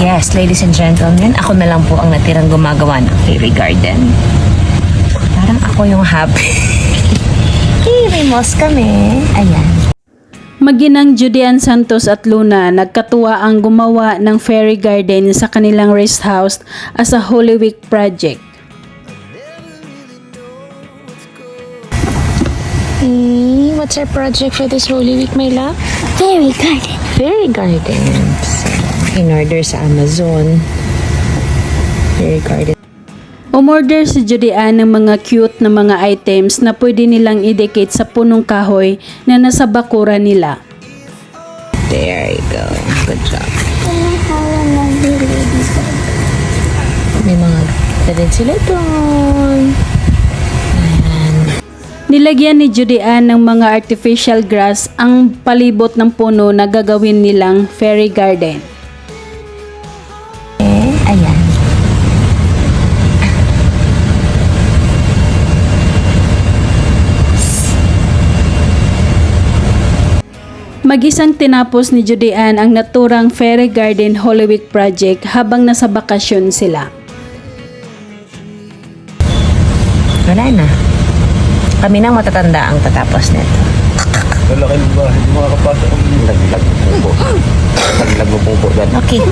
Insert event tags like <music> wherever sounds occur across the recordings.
Yes, ladies and gentlemen, ako na lang po ang natirang gumagawa ng fairy garden. Parang ako yung happy. <laughs> hey, may moss kami. Ayan. Maginang Judean Santos at Luna nagkatuwa ang gumawa ng fairy garden sa kanilang rest house as a Holy Week project. Hey, what's our project for this Holy Week, my love? Fairy garden. Fairy gardens. In order sa Amazon. Fairy garden. Umorder si Judean ng mga cute na mga items na pwede nilang idikit sa punong kahoy na nasa bakura nila. There you go. Good job. May mga na din sila doon. Nilagyan ni Judean ng mga artificial grass ang palibot ng puno na gagawin nilang fairy garden. Ayan. Mag-isang tinapos ni Judean ang naturang Fairy Garden Holy Week project habang nasa bakasyon sila. Wala na. Kami nang matatanda ang tatapos nito. Lalaki ng bahay, hindi makakapasok ang laglag mo po. Laglag po po dyan. Okay.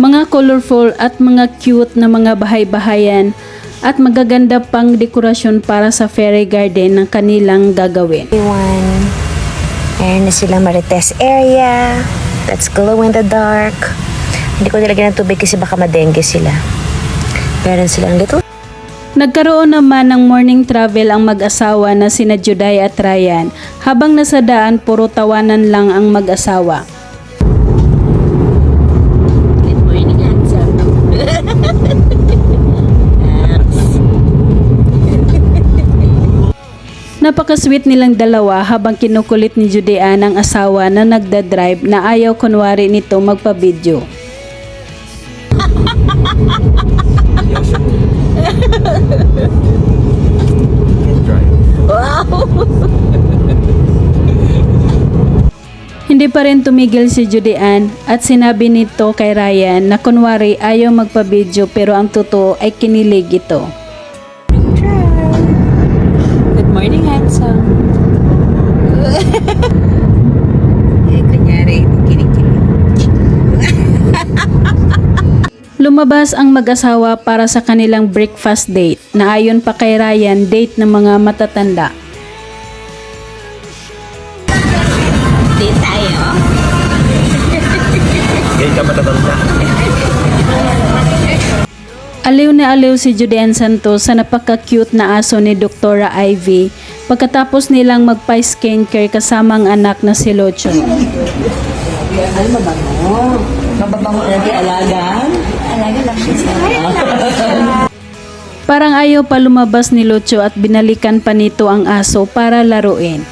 Mga colorful at mga cute na mga bahay-bahayan at magaganda pang dekorasyon para sa fairy garden ng kanilang gagawin. Everyone. Ayan na sila Marites area. That's glow in the dark. Hindi ko nilagyan ng tubig kasi baka madengue sila. Meron silang little Nagkaroon naman ng morning travel ang mag-asawa na sina Juday at Ryan habang nasa daan puro tawanan lang ang mag-asawa. Napaka-sweet nilang dalawa habang kinukulit ni Judean ang asawa na nagda-drive na ayaw kunwari nito magpa-video. Hindi pa rin tumigil si Judean at sinabi nito kay Ryan na kunwari ayaw magpa-video pero ang totoo ay kinilig ito. Lumabas ang mag-asawa para sa kanilang breakfast date na ayon pa kay Ryan date ng mga matatanda. Date tayo. Ngayon ka matatanda. Aliw na aliw si Judean Santos sa napaka-cute na aso ni Dr. Ivy pagkatapos nilang magpa-skincare kasama ang anak na si <laughs> Parang ayaw pa lumabas ni Locho at binalikan pa nito ang aso para laruin.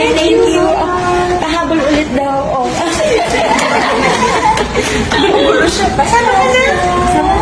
Hey, thank you. Pahabol ulit daw. Oh. <laughs> Pahabol siya. Basta na.